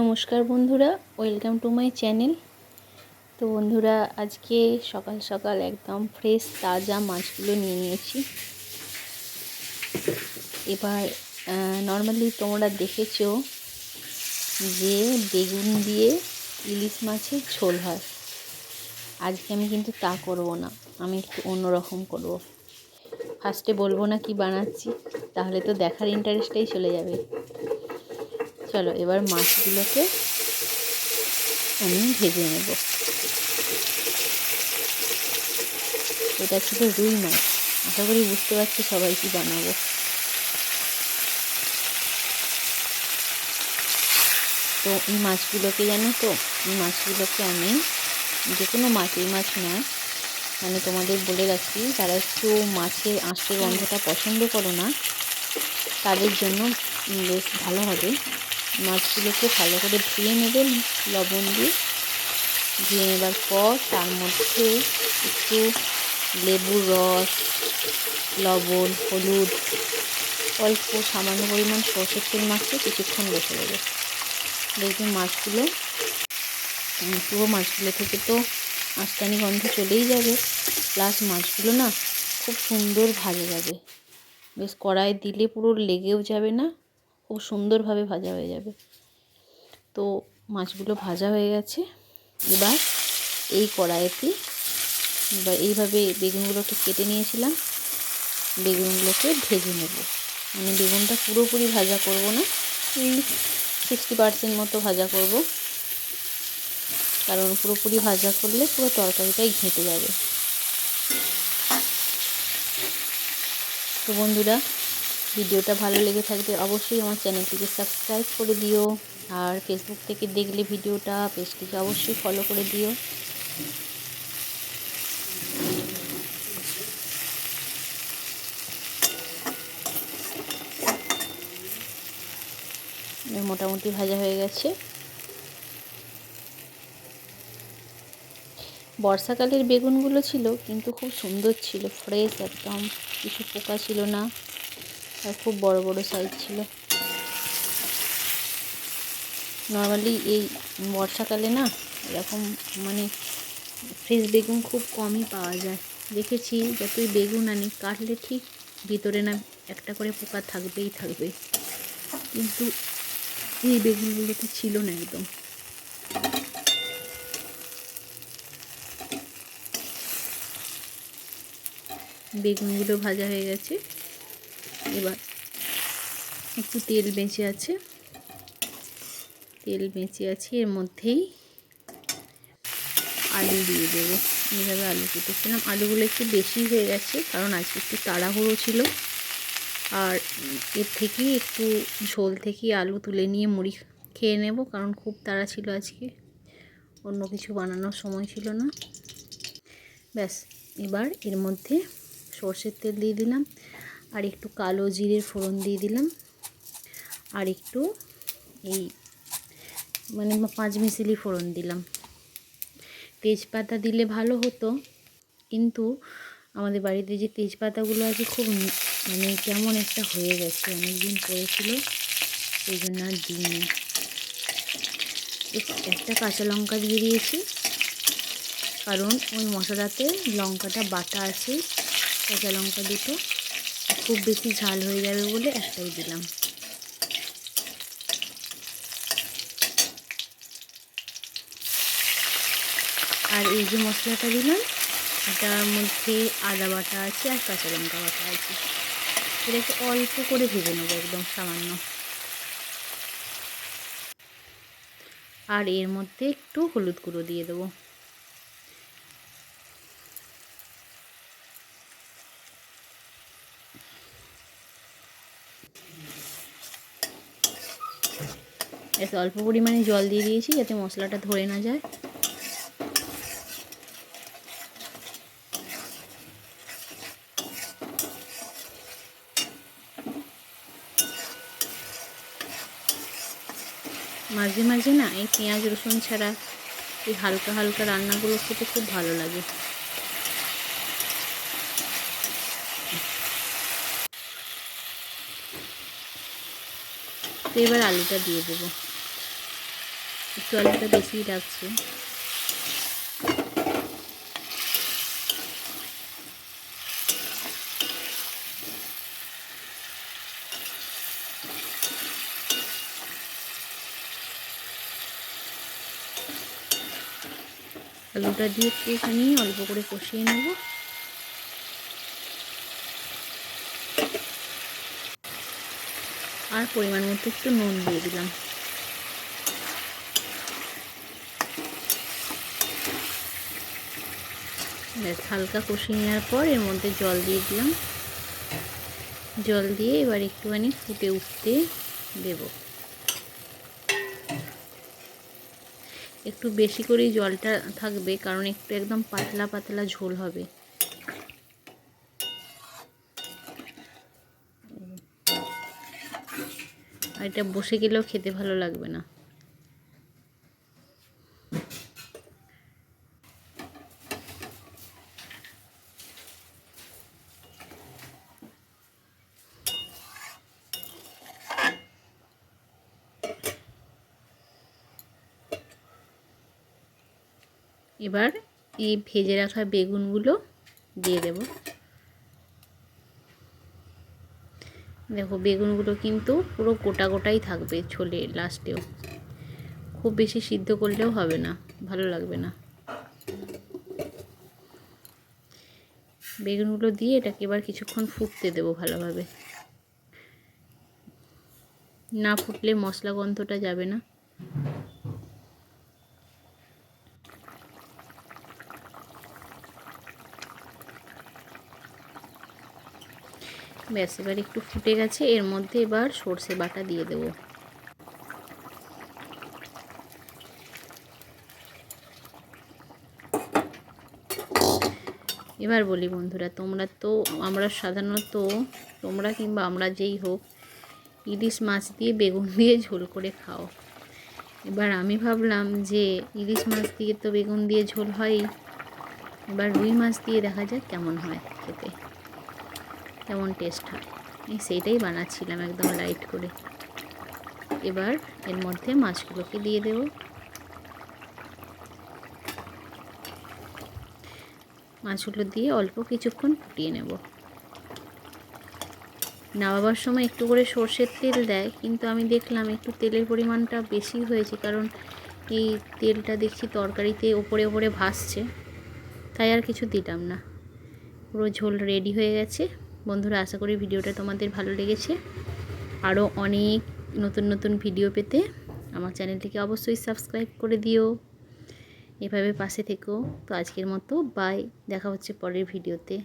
নমস্কার বন্ধুরা, welcome to my channel. তো বন্ধুরা, আজকে সকাল সকাল একদম ফ্রেশ তাজা মাছগুলো নিয়ে নিয়েছি। এবার নর্মালি তোমরা দেখেছ যে বেগুন দিয়ে ইলিশ মাছের ঝোল হয়। আজকে আমি কিন্তু তা করব না, আমি একটু অন্যরকম করব। ফার্স্টে বলব না কি বানাচ্ছি, তাহলে তো দেখার ইন্টারেস্টটাই চলে যাবে। চলো, এবার মাছগুলোকে আমি ভেজে নেব। এটা ছিল রুই মাছ। আশা করি বুঝতে পারছি সবাই কি বানাবো। তো এই মাছগুলোকে জানো তো, এই মাছগুলোকে আমি যে কোনো মাছ মাছ নয় মানে তোমাদের বলে রাখি যারা একটু মাছের আঁশের গন্ধটা পছন্দ করো না, তাদের জন্য বেশ ভালো হবে। মাছগুলোকে ভালো করে ধুয়ে নেবেন লবণ দিয়ে। ধুয়ে নেবার পর তার মধ্যে একটু লেবুর রস, লবণ, হলুদ, অল্প সামান্য পরিমাণ সরষের তেল মাখিয়ে কিছুক্ষণ বসে দেবে। দেখবেন মাছগুলো পুরো মাছগুলো থেকে তো আস্তানি গন্ধ চলেই যাবে। প্লাস মাছগুলো না খুব সুন্দর ভাজা যাবে। বেশ কড়াই দিলে পুরো লেগেও যাবে না। খুব সুন্দরভাবে ভাজা হয়ে যাবে। তো মাছগুলো ভাজা হয়ে গেছে। এবার এই কড়াইতে, এবার এইভাবে বেগুনগুলোকে কেটে নিয়েছিলাম। বেগুনগুলোকে ভেজে নেব। মানে বেগুনটা পুরোপুরি ভাজা করব না। এই সিক্সটি পার্সেন্ট মতো ভাজা করব। কারণ পুরোপুরি ভাজা করলে পুরো তরকারিটাই ঘেঁটে যাবে। তো বন্ধুরা ভিডিওটা ভালো লেগে থাকলে অবশ্যই আমার চ্যানেলটিকে সাবস্ক্রাইব করে দিও আর ফেসবুক থেকে দেখলে ভিডিওটা, পেজটিকে অবশ্যই ফলো করে দিও। মোটামুটি ভাজা হয়ে গেছে। বর্ষাকালের বেগুনগুলো ছিল, কিন্তু খুব সুন্দর ছিল, ফ্রেশ একদম, কিছু পোকা ছিল না। আর খুব বড় বড় সাইজ ছিল। নর্মালি এই বর্ষাকালে না, এরকম মানে ফ্রেশ বেগুন খুব কমই পাওয়া যায়। দেখেছি যতই বেগুন আনি, কাটলে ঠিক ভিতরে না একটা করে পোকা থাকবেই থাকবে। কিন্তু এই বেগুনগুলো বেগুনগুলোতে ছিল না একদম। বেগুনগুলো ভাজা হয়ে গেছে। এবার একটু তেল বেঁচে আছে। তেল বেঁচে আছে, এর মধ্যেই আলু দিয়ে দেবো। এইভাবে আলু কেটেছিলাম। আলুগুলো একটু বেশি হয়ে গেছে, কারণ আজকে একটু তাড়াহুড়ো ছিল। আর এর থেকেই একটু ঝোল থেকে আলু তুলে নিয়ে মুড়ি খেয়ে নেব, কারণ খুব তাড়া ছিল আজকে। অন্য কিছু বানানোর সময় ছিল না। ব্যাস, এবার এর মধ্যে সর্ষের তেল দিয়ে দিলাম। আর একটু কালো জিরের ফোড়ন দিয়ে দিলাম। আর একটু এই মানে পাঁচ মিশিলি ফোড়ন দিলাম। তেজপাতা দিলে ভালো হতো, কিন্তু আমাদের বাড়িতে যে তেজপাতাগুলো আছে খুব মানে কেমন একটা হয়ে গেছে অনেক দিন পড়েছিল সেই জন্য আর দিইনি। একটা কাঁচা লঙ্কা দিয়ে দিয়েছি, কারণ ওই মশলাতে লঙ্কাটা বাটা আছে, কাঁচা লঙ্কা দুটো। খুব বেশি ঝাল হয়ে যাবে বলে একটাই দিলাম। আর এই যে মশলাটা দিলাম, এটার মধ্যে আদা বাটা আছে আর কাঁচা লঙ্কা বাটা আছে। এটাকে অল্প করে ভেজে নেব একদম সামান্য। আর এর মধ্যে একটু হলুদ গুঁড়ো দিয়ে দেবো। এতে অল্প পরিমাণে জল দিয়ে দিয়েছি যাতে মশলাটা ধরে না যায়। মাঝে মাঝে না এই পেঁয়াজ, রসুন ছাড়া এই হালকা হালকা রান্নাগুলো খেতে খুব ভালো লাগে। তো এবার আলুটা দিয়ে দেবো। আলুটা বেশিই লাগছে আলুটা দিয়ে একটুখানি অল্প করে কষিয়ে নেব। আর পরিমাণ মতো একটু নুন দিয়ে দিলাম। ব্যাস, হালকা কষিয়ে নেওয়ার পর এর মধ্যে জল দিয়ে দিলাম। জল দিয়ে এবার একটুখানি ফুটে উঠতে দেব। একটু বেশি করেই জলটা থাকবে, কারণ একটু একদম পাতলা পাতলা ঝোল হবে। এটা বসে গেলেও খেতে ভালো লাগবে না। এবার এই ভেজে রাখা বেগুনগুলো দিয়ে দেব। দেখো বেগুনগুলো কিন্তু পুরো গোটা গোটাই থাকবে ছোলে লাস্টেও। খুব বেশি সিদ্ধ করলেও হবে না, ভালো লাগবে না। বেগুনগুলো দিয়ে এটাকে এবার কিছুক্ষণ ফুটতে দেবো ভালোভাবে। না ফুটলে মশলা গন্ধটা যাবে না। ব্যাস, এবার একটু ফুটে গেছে, এর মধ্যে এবার সর্ষে বাটা দিয়ে দেবো। এবার বলি বন্ধুরা, তোমরা তো, আমরা সাধারণত, তোমরা কিংবা আমরা যেই হোক, ইলিশ মাছ দিয়ে বেগুন দিয়ে ঝোল করে খাও। এবার আমি ভাবলাম যে, ইলিশ মাছ দিয়ে তো বেগুন দিয়ে ঝোল হয়ই, এবার রুই মাছ দিয়ে দেখা যাক কেমন হয় খেতে। কেমন টেস্ট হয়? এই সেইটাই বানাচ্ছিলাম একদম লাইট করে। এবার এর মধ্যে মাছগুলোকে দিয়ে দেব। মাছগুলো দিয়ে অল্প কিছুক্ষণ ফুটিয়ে নেব। নামাবার সময় একটু করে সর্ষের তেল দেয়, কিন্তু আমি দেখলাম একটু তেলের পরিমাণটা বেশি হয়েছে, কারণ এই তেলটা দেখছি তরকারিতে ওপরে ওপরে ভাসছে, তাই আর কিছু দিলাম না। পুরো ঝোল রেডি হয়ে গেছে। বন্ধুরা, আশা করি ভিডিওটা তোমাদের ভালো লেগেছে। আরও অনেক নতুন নতুন ভিডিও পেতে আমার চ্যানেলটিকে অবশ্যই সাবস্ক্রাইব করে দিও। এভাবে পাশে থেকো। তো আজকের মতো বাই দেখা হচ্ছে পরের ভিডিওতে।